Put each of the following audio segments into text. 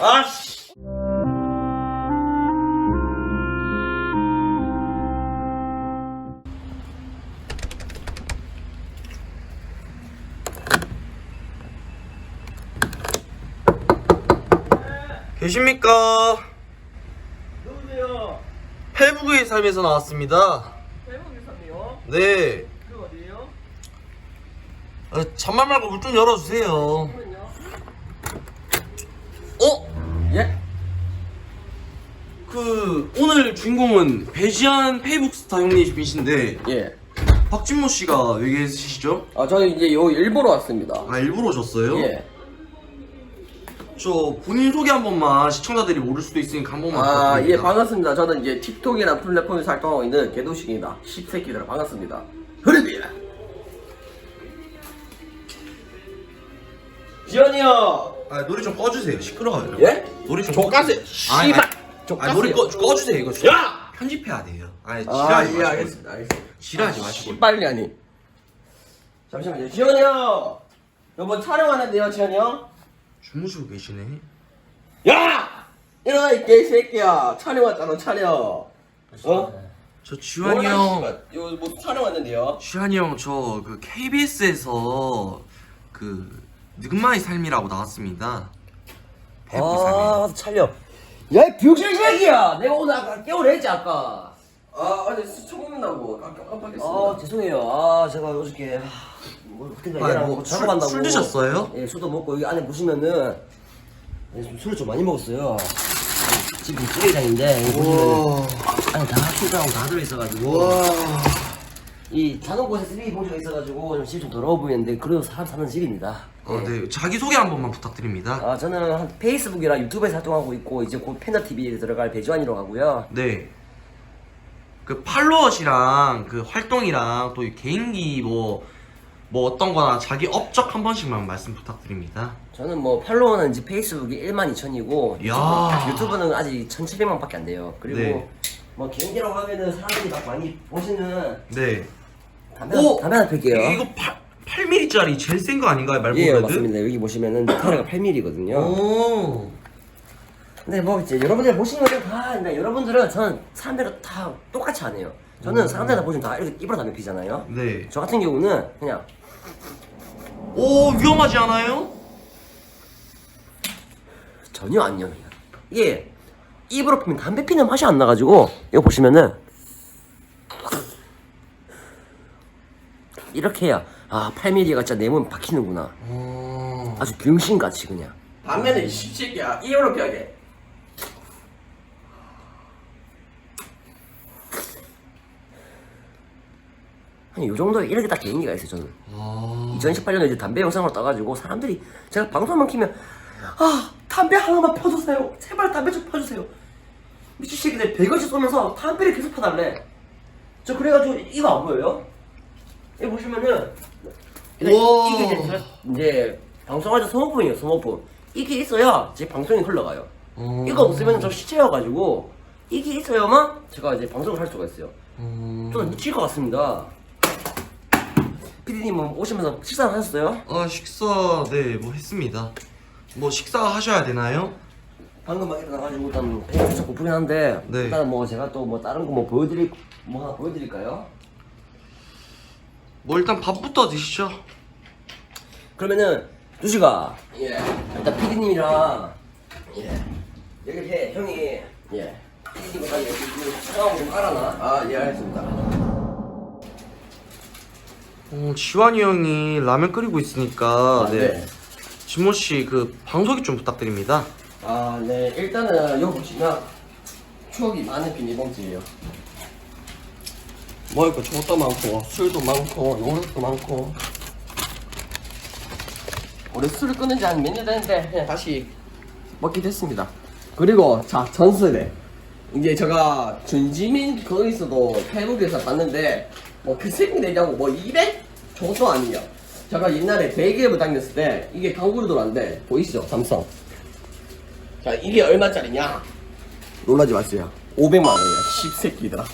아씨. 계십니까? 누구세요? 페북의 삶에서 나왔습니다. 대목이사네요. 네. 그 어디에요? 아, 잔말 말고 문 좀 열어주세요. 어? 예? 그 오늘 주인공은 배지한 페이북 스타 형님이신데 예. 박진모 씨가 왜 계시죠? 아 저는 이제 요 일보러 왔습니다. 아 일부러 오셨어요? 예. 저 본인 소개 한 번만 시청자들이 모를 수도 있으니까 한 번만 아, 예, 부탁드립니다. 반갑습니다. 저는 이제 틱톡이라는 플랫폼에서 활동하고 있는 개도식입니다. 십새끼들 반갑습니다. 흐르비야! 지현이 형! 아 노래 좀 꺼주세요 시끄러워요 예? 노래 좀 족가세! 꺼주세요. 아니, 씨발! 아니, 족가세! 아 노래 꺼, 꺼주세요 이거 야! 편집해야 돼요 아니 아, 지랄하지 예, 마시고 알겠습니다. 알겠습니다. 지랄하지 마시고 씨발년이. 잠시만요. 지현이 형! 여보 촬영하는데요, 지현이 형? 주무시고 계시네 야! 일어나, 이 개새끼야! 촬영 왔잖아, 촬영! 어? 저 주한이 형 이거 뭐 촬영 왔는데요? 주한이 형 저 그 KBS에서 그 늑마의 삶이라고 나왔습니다 삶이 아, 촬영. 야, 이 병신 새끼야! 내가 오늘 아까 깨우려 했지, 아까. 아, 아니, 수청 먹는다고. 깜- 깜빡했습니다. 아 죄송해요. 아 제가 어저께 하, 뭐 그때가 아니, 얘랑 술- 작업한다고 술 드셨어요? 예 술도 먹고 여기 안에 보시면은 예, 좀 술을 좀 많이 먹었어요. 지금 부회장인데 여기 보시면은 안에 다 술하고 다 들어있어가지고 이 자는 곳에 쓰레기 봉지가 있어가지고 좀 집이 좀 더러워 보이는데 그래도 사람 사는 집입니다. 어, 네. 자기 소개 한 번만 부탁드립니다 아 저는 한 페이스북이랑 유튜브에서 활동하고 있고 이제 곧 팬더 TV에 들어갈 배주환이라고 하고요. 네. 그 팔로워시랑 그 활동이랑 또이 개인기 뭐, 뭐 어떤 거나 자기 업적 한 번씩만 말씀 부탁드립니다. 저는 뭐 팔로워는 이제 페이스북이 1만 2천이고 야. 유튜브 는 아직 1,700만 밖에 안 돼요. 그리고 네. 뭐 개인기라고 하면은 사람들이 막 많이 보시는 네. 담배, 오! 담배 하나 필게요. 이거 8, 8mm짜리 제일 센 거 아닌가요? 말보드? 예 맞습니다. 여기 보시면은 카메라가 8mm거든요. 오. 근데 뭐 이제 여러분들 보시는 거는 다 그러니까 여러분들은 저는 사람들은 다 똑같이 안 해요. 저는 사람들 다 보시면 다 이렇게 입으로 담배 피잖아요. 네. 저 같은 경우는 그냥 오, 위험하지 않아요? 전혀 안 위험해요. 이게 입으로 피면 담배 피는 맛이 안 나가지고 이거 보시면은 이렇게 해야 아 8mm가 진짜 내 몸에 박히는구나. 오. 아주 병신같이 그냥. 반면에 이 십새끼야. 이렇게 하게. 한요 정도 이렇게 딱 개인기가 있어요 저는. 아. 2018년에 이제 담배 영상으로 떠가지고 사람들이 제가 방송만 키면 아 담배 하나만 펴주세요 제발 담배 좀 펴주세요 미친 새끼들 100원씩 쏘면서 담배를 계속 펴달래 저 그래가지고 이거 안 보여요? 여기 보시면은 우와. 이게 이제, 제가 이제 방송할 때 소모품이에요 소모품 이게 있어야 제 방송이 흘러가요 어. 이거 없으면 저 시체여가지고 이게 있어야만 제가 이제 방송을 할 수가 있어요 음. 저는 미칠 것 같습니다 피디님 오시면서 식사 하셨어요? 아, 식사, 네, 뭐 했습니다. 뭐 식사 하셔야 되나요? 방금 막 일어나가지고 일단 배가 살짝 고프긴 한데 네. 일단 뭐 제가 또 뭐 다른 거 뭐 보여드릴 뭐 하나 보여드릴까요? 뭐 일단 밥부터 드시죠. 그러면은 두시가 예. 일단 피디님이랑 예 여기 해 형이 예 피디님과 여기 상황 좀 깔아놔 아, 예, 알겠습니다. 어, 지환이 형이 라면 끓이고 있으니까 아, 네. 네. 진모 씨 그 방송이 좀 부탁드립니다. 아, 네. 일단은 여기 보시면 추억이 많은 비닐봉지예요. 먹을 거 저것도 많고 술도 많고 노릇도 많고 우리 술을 끊은 지 한 몇 년 됐는데 그냥 다시 먹게 됐습니다. 그리고 자 전설에 이제 제가 준지민 거기서도 페북에서 봤는데 뭐그 새끼 내자고 뭐 200 정도 아니에요. 제가 옛날에 대기업을 다녔을 때 이게 광고로 들어왔는데 보이시죠 삼성. 자 이게 얼마짜리냐? 놀라지 마세요. 500만 원이야. 십새끼들아.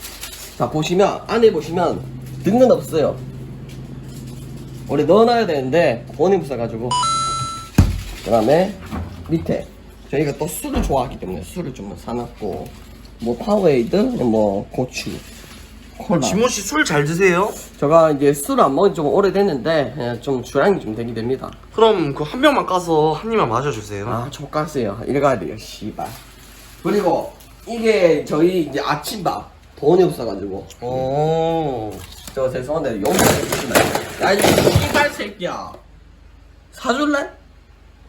자 보시면 안에 보시면 등은 없어요. 원래 넣어놔야 되는데 돈이 없어가지고 그 다음에 밑에 저희가 또 술을 좋아하기 때문에 술을 좀 사놨고 뭐 파워에이드, 뭐 고추, 콜라. 지모 씨 술 잘 드세요? 제가 이제 술을 안 먹은 지 좀 오래됐는데 예, 좀 주량이 좀 되긴 됩니다. 그럼 그 한 병만 까서 한 입만 마셔주세요. 아, 족가세요. 이래 가야 돼요, 씨발. 그리고 이게 저희 이제 아침밥 돈이 없어가지고 오. 저 죄송한데 용돈 주시나요? 야, 이 씨발 새끼야. 사줄래?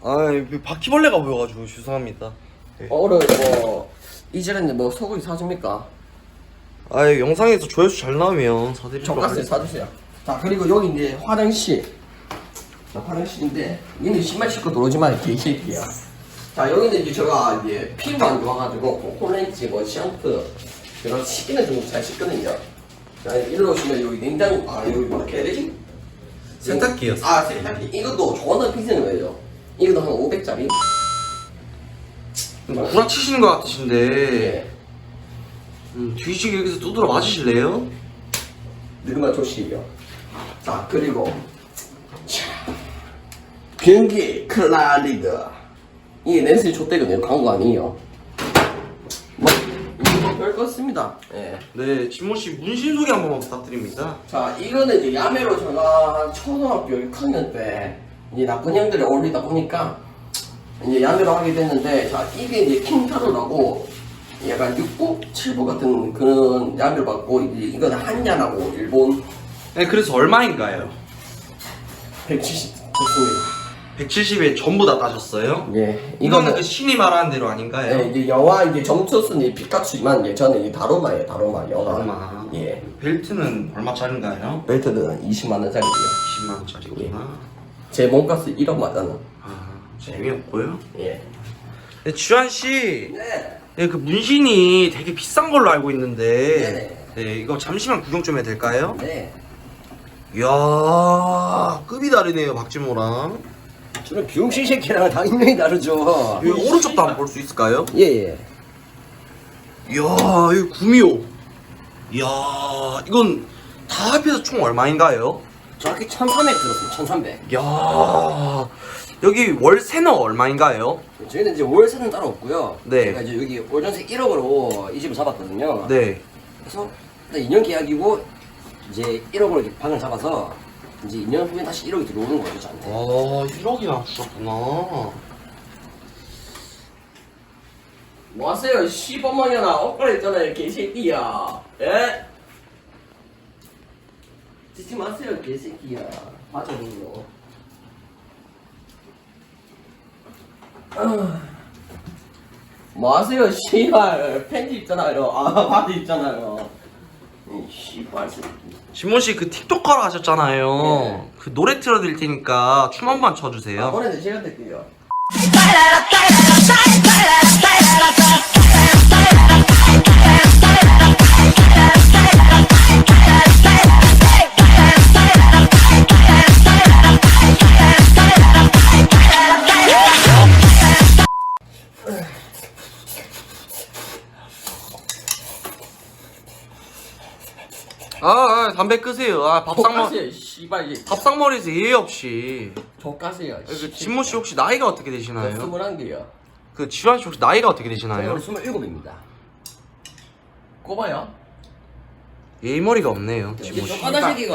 아, 바퀴벌레가 보여가지고 죄송합니다. 오늘 뭐 이제는 뭐 소고기 사줍니까? 아, 영상에서 조회수 잘 나오면 사드리죠. 족가스 사주세요. 자 그리고 여기 이제 화장실. 자 화장실인데 얘는 신발 신고 들어오지 마 개새끼야. 자 여기는 이제 제가 이제 피부가 안 좋아가지고 콜렌지 뭐 샴푸 제가 씻기는 좀 잘 씻거든요. 자 일로 오시면 여기 냉장고 아 여기 뭐 이렇게 해야 되지? 세탁기요. 아 세탁기 이것도 좋아하는 피스는 거예요. 이것도 한 500짜리. 구라치시는 것 같으신데 네. 음, 뒤지게 여기서 두드러 맞으실래요? 느그마 조식이요. 자 그리고 자, 경기 클라리드 이게 낸슬 좆대거든요. 광고 아니에요. 없습니다. 예. 네, 진모 씨 문신 소개 한 번만 부탁드립니다. 자 이거는 이제 야매로 제가 초등학교 6학년 때 이제 나쁜 형들이 어울리다 보니까 이제 야매로 하게 됐는데 자 이게 이제 킹타로라고 약간 6부, 7부 같은 그런 야매를 받고 이제 이거는 한야라고 일본 네, 그래서 얼마인가요? 170 좋습니다. 170에 전부 다 따셨어요? 예, 이거는 그 신이 말하는 대로 아닌가요? 네, 이제 영화 이제 점수는 이 피카츄지만 예, 저는 이 다로마예요, 다로마 영화. 얼마? 예, 벨트는 얼마짜린가요? 벨트는 20만 원짜리고요. 10만 원짜리구나. 제 몸값은 1억 맞잖아. 아, 재미없고요. 예. 네, 주한 씨, 네. 네, 그 문신이 되게 비싼 걸로 알고 있는데, 네네. 네, 이거 잠시만 구경 좀 해도 될까요? 네. 이야, 급이 다르네요, 박지모랑. 저는 비용신 새끼랑 당연히 다르죠. 여기 오른쪽도 한번 볼 수 있을까요? 예, 예. 이야, 여기 구미호. 이야, 이건 다 합해서 총 얼마인가요? 정확히 1300 들었습니다. 1300. 이야, 여기 월세는 얼마인가요? 저희는 이제 월세는 따로 없고요. 네. 제가 이제 여기 월전세 1억으로 이 집을 잡았거든요. 네. 그래서 일단 2년 계약이고 이제 1억으로 이렇게 방을 잡아서 이제 2년 후에 다시 1억이 들어오는 거죠, 저한테. 아, 1억이나 주셨구나. 뭐 하세요, 씨발망이나 엇갈렸잖아요, 개새끼야. 예? 짓지 마세요, 개새끼야. 맞아요. 뭐 하세요, 씨발. 팬티 입잖아요. 아, 바지 입잖아요. 이 씨발 새끼. 진모 씨그 틱톡 하러 하셨잖아요. 네. 그 노래 틀어드릴 테니까 춤 한 번 춰주세요. 아, 노래는 제가 될게요. 아, 아, 담배 끄세요. 아, 밥상머 족가세요, 씨발. 이게 밥상 머리에서 예의 없이. 족가세요. 그 진모 씨 혹시 나이가 어떻게 되시나요? 스물한 개요. 그 지환 씨 혹시 나이가 어떻게 되시나요? 저는 27입니다. 꼽아요. 예의 머리가 없네요. 진모 씨. 족가다 새끼가.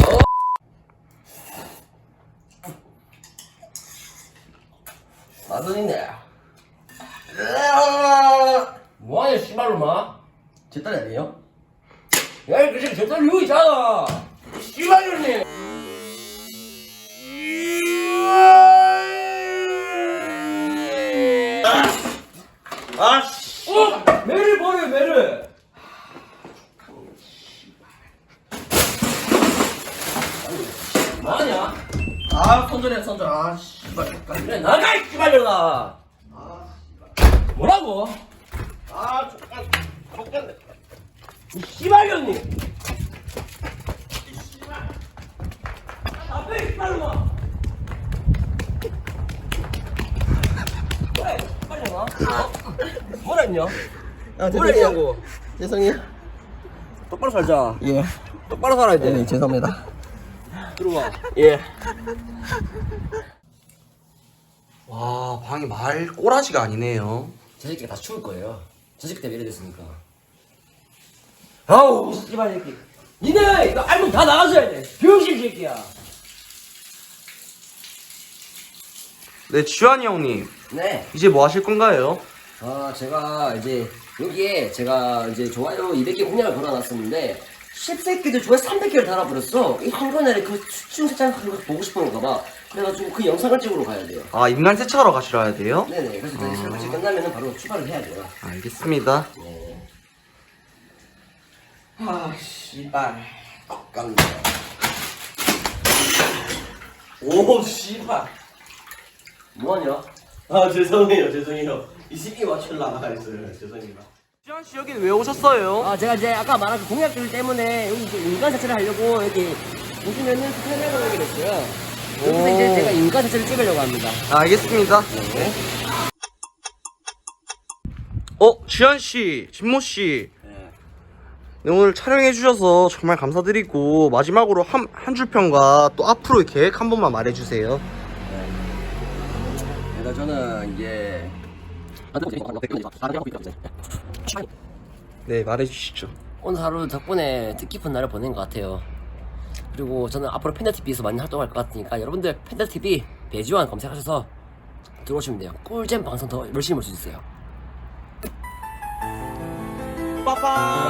맛은 있네. 뭐하냐, 씨발로 마? 제 딸이 아니에요? 야, 이 새끼 제딸 여기 있잖아! 씨발년이! 아, 씨. 어! 매를 버려, 매를! 뭐하냐? 아, 손절해, 손절. 아, 씨발. 그래, 나가, 이 씨발년아! 아, 씨발. 뭐라고? 아, 씨발년이! 앞에! 뭐야, 이 씨발년아? 어? 뭐라 했냐? 뭐라 했냐고? 죄송해요. 똑바로 살자. 예. 똑바로 살아야 돼. 네, 죄송합니다. 들어와. 예. 와, 방이 말 꼬라지가 아니네요. 저 새끼가 다 추울 거예요. 저 새끼 때문에 이래 됐으니까. 아우, 씨발 새끼. 니네 이거 알면 다 나가줘야 돼. 병신 새끼야. 네, 주한이 형님. 네. 이제 뭐 하실 건가요? 아, 제가 이제 여기에 제가 이제 좋아요 200개 공략을 걸어놨었는데 10새끼들 좋아요 300개를 달아버렸어. 이 한간에 그 추천 세장 그거 보고 싶은가 봐. 그래가지고 그 영상을 찍으러 가야 돼요. 아, 인간 세차하러 가시러야 돼요? 네네. 그래서 저희 설거지 끝나면은 바로 출발을 해야 돼요. 알겠습니다. 네. 아 씨발 깜네 오, 씨발. 뭐하냐? 아 죄송해요 죄송해요 이 새끼 맞출라나 했어요 죄송합니다 주한 씨 여기는 왜 오셨어요? 아, 제가 이제 아까 말한 그 공약들 때문에 여기 이제 인간 세차를 하려고 여기 보시면은 스캔을 하게 됐어요. 여기서 이제 제가 인간 세차를 찍으려고 합니다. 알겠습니다. 네. 어, 주한 씨, 진모 씨. 네, 오늘 촬영해 주셔서 정말 감사드리고 마지막으로 한 한 줄 평과 또 앞으로의 계획 한 번만 말해 주세요. 그래서 저는 이제 네, 말해 주시죠. 오늘 하루 덕분에 뜻깊은 날을 보낸 것 같아요. 그리고 저는 앞으로 팬더TV에서 많이 활동할 것 같으니까 여러분들 팬더TV 배지환 검색하셔서 들어오시면 돼요. 꿀잼 방송 더 열심히 볼 수 있어요. 빠빠.